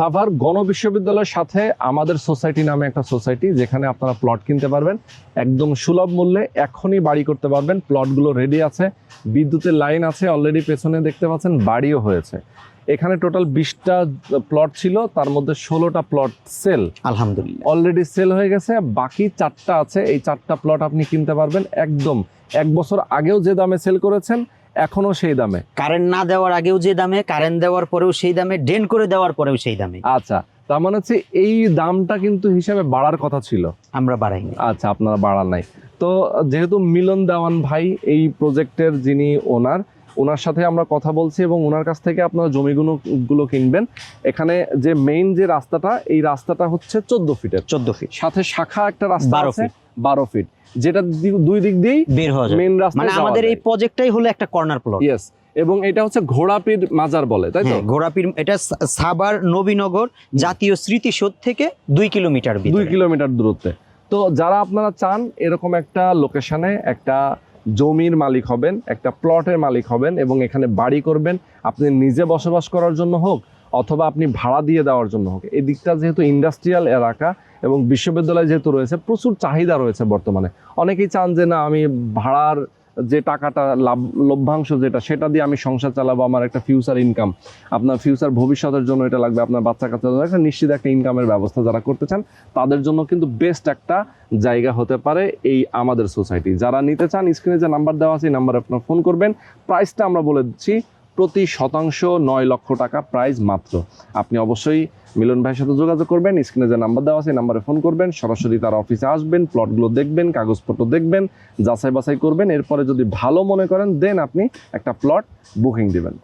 সাভার গণ বিশ্ববিদ্যালয়ের সাথে আমাদের সোসাইটি নামে একটা সোসাইটি যেখানে আপনারা প্লট কিনতে পারবেন। একদম সুলভ মূল্যে এখনই বাড়ি করতে পারবেন। প্লটগুলো রেডি আছে। বিদ্যুতের লাইন আছে অলরেডি পেছনে দেখতে পাচ্ছেন বাড়িও হয়েছে। এখানে টোটাল বিশটা প্লট ছিল তার মধ্যে ষোলোটা প্লট সেল আলহামদুলিল্লাহ। অলরেডি সেল হয়ে গেছে বাকি চারটা আছে। এই চারটা প্লট আপনি কিনতে পারবেন একদম। এক বছর আগেও যে দামে সেল করেছেন এখনও সেই দামে। কারেন্ট না দেওয়ার আগেও যে দামে কারেন্ট দেওয়ার পরেও সেই দামে ড্রেন করে দেওয়ার পরেও সেই দামে। আচ্ছা তার মানে হচ্ছে এই দামটা কিন্তু হিসাবে বাড়ার কথা ছিল। আমরা বাড়াইনি। আচ্ছা আপনারা বাড়ান নাই। তো যেহেতু মিলন দেওয়ান ভাই এই প্রজেক্টের যিনি ওনার ওনার সাথে আমরা কথা বলছি এবং ওনার কাছ থেকে আপনারা জমিগুলো গুলো কিনবেন। এখানে যে মেইন যে রাস্তাটা এই রাস্তাটা হচ্ছে চোদ্দ ফিটের চোদ্দ ফিট সাথে শাখা একটা রাস্তা 12 আছে। বারো ফিট যেটা দুই দিক দিয়েই বের হওয়া যায়। মেইন রাস্তা মানে আমাদের এই প্রজেক্টটাই হলো একটা কর্নার প্লট ইয়েস এবং এটা হচ্ছে ঘোড়াপির মাজার বলে তাই তো? হ্যাঁ ঘোড়াপির এটা সা- সাভার নবীনগর জাতীয় স্মৃতিসৌধ থেকে দুই কিলোমিটার দুই কিলোমিটার দূরত্বে। তো যারা আপনারা চান এরকম একটা লোকেশনে একটা জমির মালিক হবেন একটা প্লটের মালিক হবেন এবং এখানে বাড়ি করবেন আপনি নিজে বসবাস করার জন্য হোক অথবা আপনি ভাড়া দিয়ে দেওয়ার জন্য হোক। এই দিকটা যেহেতু ইন্ডাস্ট্রিয়াল এলাকা এবং বিশ্ববিদ্যালয় যেহেতু রয়েছে, প্রচুর চাহিদা রয়েছে বর্তমানে। অনেকেই চান যে, না, আমি ভাড়ার যে টাকাটা লাভ, লভ্যাংশ যেটা, সেটা দিয়ে আমি সংসার চালাবো, আমার একটা ফিউচার ইনকাম আপনার ফিউচার ভবিষ্যতের জন্য এটা লাগবে, আপনার বাচ্চা কাচ্চার জন্য। একটা নিশ্চিত একটা ইনকামের ব্যবস্থা যারা করতে চান, তাদের জন্য কিন্তু বেস্ট একটা জায়গা হতে পারে এই আমাদের সোসাইটি যারা নিতে চান স্ক্রিনে যে নাম্বার দেওয়া আছে, এই নাম্বারে আপনার ফোন করবেন। প্রাইসটা আমরা বলে দিচ্ছি প্রতি শতাংশ নয় লক্ষ টাকা প্রাইজ মাত্র। আপনি অবশ্যই মিলন ভাইয়ের সাথে যোগাযোগ করবেন স্ক্রিনে যে নাম্বার দেওয়া আছে নাম্বারে ফোন করবেন, সরাসরি তার অফিসে আসবেন প্লটগুলো দেখবেন, কাগজপত্র দেখবেন যাচাই বাছাই করবেন, এরপরে যদি ভালো মনে করেন দেন আপনি একটা প্লট বুকিং দিবেন।